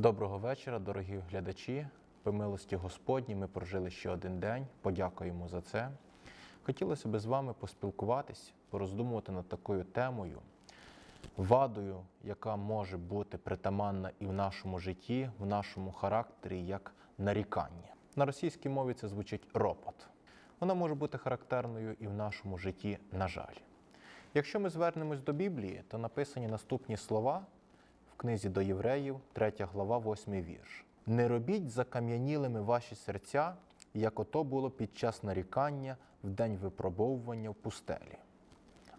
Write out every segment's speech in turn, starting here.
Доброго вечора, дорогі глядачі. По милості Господні ми прожили ще один день. Подякуємо за це. Хотілося б з вами поспілкуватись, пороздумувати над такою темою, вадою, яка може бути притаманна і в нашому житті, в нашому характері, як нарікання. На російській мові це звучить ропот. Вона може бути характерною і в нашому житті, на жаль. Якщо ми звернемось до Біблії, то написані наступні слова книзі до євреїв, 3 глава, 8 вірш. Не робіть закам'янілими ваші серця, як ото було під час нарікання в день випробовування в пустелі.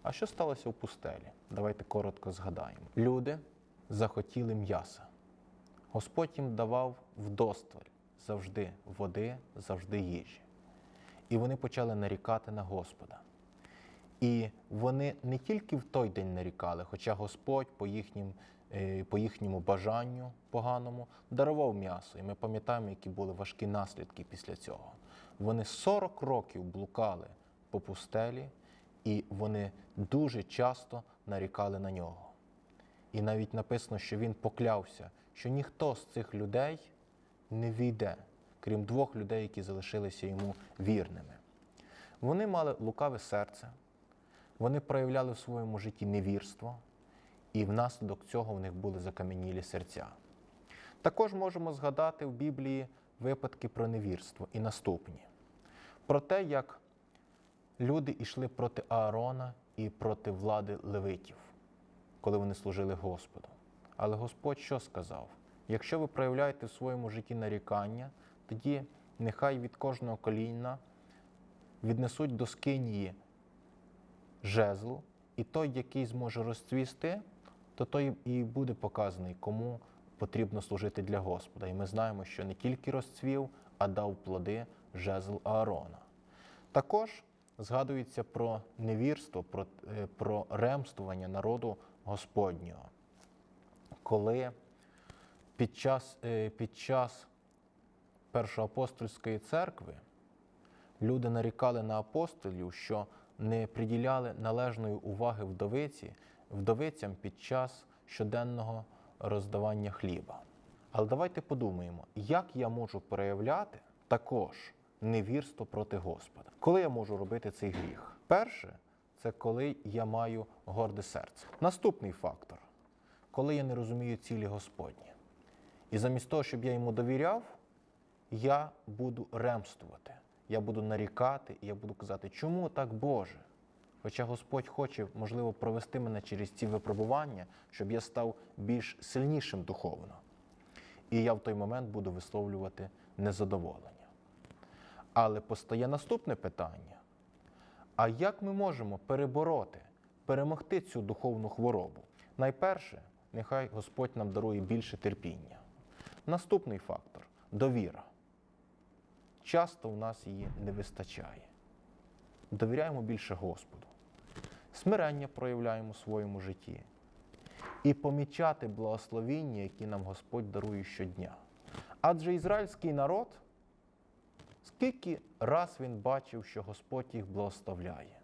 А що сталося в пустелі? Давайте коротко згадаємо. Люди захотіли м'яса. Господь їм давав вдосталь завжди води, завжди їжі. І вони почали нарікати на Господа. І вони не тільки в той день нарікали, хоча Господь по, їхнім, по їхньому бажанню поганому дарував м'ясо. І ми пам'ятаємо, які були важкі наслідки після цього. Вони 40 років блукали по пустелі, і вони дуже часто нарікали на нього. І навіть написано, що він поклявся, що ніхто з цих людей не війде, крім двох людей, які залишилися йому вірними. Вони мали лукаве серце, вони проявляли в своєму житті невірство, і внаслідок цього в них були закам'янілі серця. Також можемо згадати в Біблії випадки про невірство і наступні: про те, як люди йшли проти Аарона і проти влади левитів, коли вони служили Господу. Але Господь що сказав? Якщо ви проявляєте в своєму житті нарікання, тоді нехай від кожного коліна віднесуть до скинії жезлу, і той, який зможе розцвісти, то той і буде показаний, кому потрібно служити для Господа. І ми знаємо, що не тільки розцвів, а дав плоди жезл Аарона. Також згадується про невірство, про, е, про ремствування народу Господнього, коли під час, е, під час Першоапостольської церкви люди нарікали на апостолів, що не приділяли належної уваги вдовиці, вдовицям під час щоденного роздавання хліба. Але давайте подумаємо, як я можу проявляти також невірство проти Господа. Коли я можу робити цей гріх? Перше, це коли я маю горде серце. Наступний фактор, коли я не розумію цілі Господні. І замість того, щоб я йому довіряв, я буду ремствувати, я буду нарікати, я буду казати, чому так Боже? Хоча Господь хоче, можливо, провести мене через ці випробування, щоб я став більш сильнішим духовно. І я в той момент буду висловлювати незадоволення. Але постає наступне питання: а як ми можемо перебороти, перемогти цю духовну хворобу? Найперше, нехай Господь нам дарує більше терпіння. Наступний фактор довіра. Часто в нас її не вистачає. Довіряємо більше Господу. Смирення проявляємо у своєму житті. І помічати благословіння, які нам Господь дарує щодня. Адже ізраїльський народ, скільки раз він бачив, що Господь їх благословляє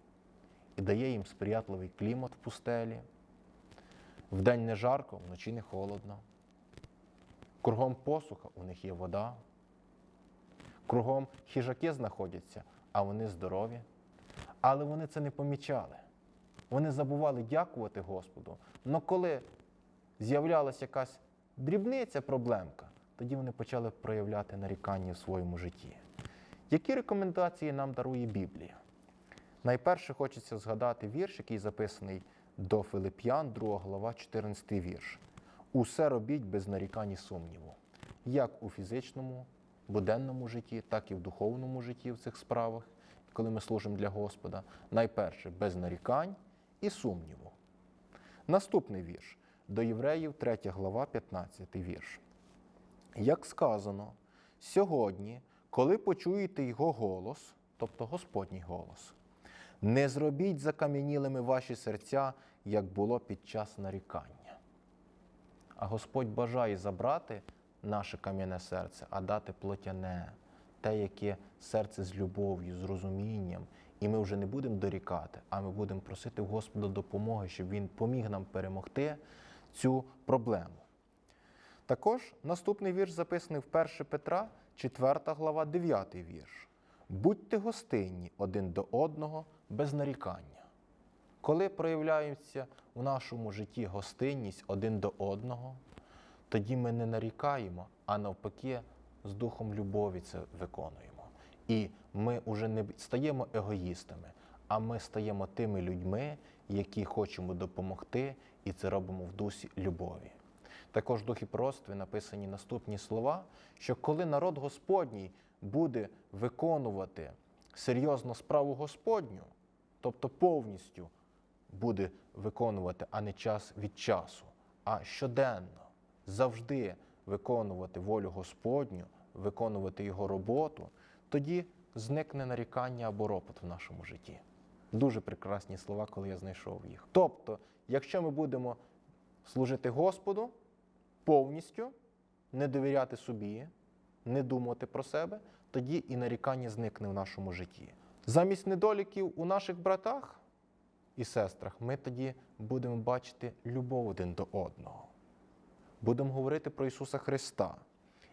і дає їм сприятливий клімат в пустелі, вдень не жарко, вночі не холодно. Кругом посуха у них є вода. Кругом хижаки знаходяться, а вони здорові. Але вони це не помічали. Вони забували дякувати Господу. Але коли з'являлася якась дрібниця проблемка, тоді вони почали проявляти нарікання в своєму житті. Які рекомендації нам дарує Біблія? Найперше хочеться згадати вірш, який записаний до Филип'ян, 2 глава, 14 вірш. Усе робіть без нарікань і сумніву, як у фізичному, буденному житті, так і в духовному житті в цих справах, коли ми служимо для Господа. Найперше без нарікань і сумніву. Наступний вірш до Євреїв, 3 глава, 15 вірш. Як сказано, сьогодні, коли почуєте його голос, тобто Господній голос, не зробіть закам'янілими ваші серця, як було під час нарікання. А Господь бажає забрати наше кам'яне серце, а дати плотяне, те, яке серце з любов'ю, з розумінням. І ми вже не будемо дорікати, а ми будемо просити Господа допомоги, щоб Він поміг нам перемогти цю проблему. Також наступний вірш записаний в 1 Петра, 4 глава, 9 вірш. Будьте гостинні один до одного без нарікання. Коли проявляється у нашому житті гостинність один до одного, тоді ми не нарікаємо, а навпаки, з духом любові це виконуємо. І ми вже не стаємо егоїстами, а ми стаємо тими людьми, які хочемо допомогти, і це робимо в дусі любові. Також в духі пророцтві написані наступні слова, що коли народ Господній буде виконувати серйозно справу Господню, тобто повністю буде виконувати, а не час від часу, а щоденно, завжди виконувати волю Господню, виконувати Його роботу, тоді зникне нарікання або ропот в нашому житті. Дуже прекрасні слова, коли я знайшов їх. Тобто, якщо ми будемо служити Господу повністю, не довіряти собі, не думати про себе, тоді і нарікання зникне в нашому житті. Замість недоліків у наших братах і сестрах ми тоді будемо бачити любов один до одного. Будемо говорити про Ісуса Христа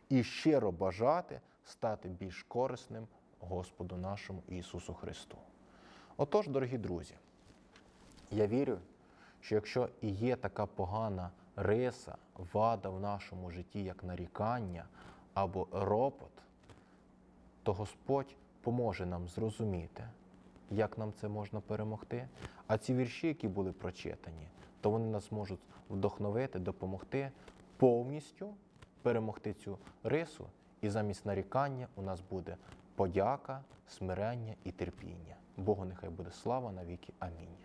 і щиро бажати стати більш корисним Господу нашому Ісусу Христу. Отож, дорогі друзі, я вірю, що якщо і є така погана риса, вада в нашому житті, як нарікання або ропот, то Господь поможе нам зрозуміти, як нам це можна перемогти. А ці вірші, які були прочитані, то вони нас можуть вдохновити, допомогти повністю перемогти цю рису, і замість нарікання у нас буде подяка, смирення і терпіння. Богу нехай буде слава навіки. Амінь.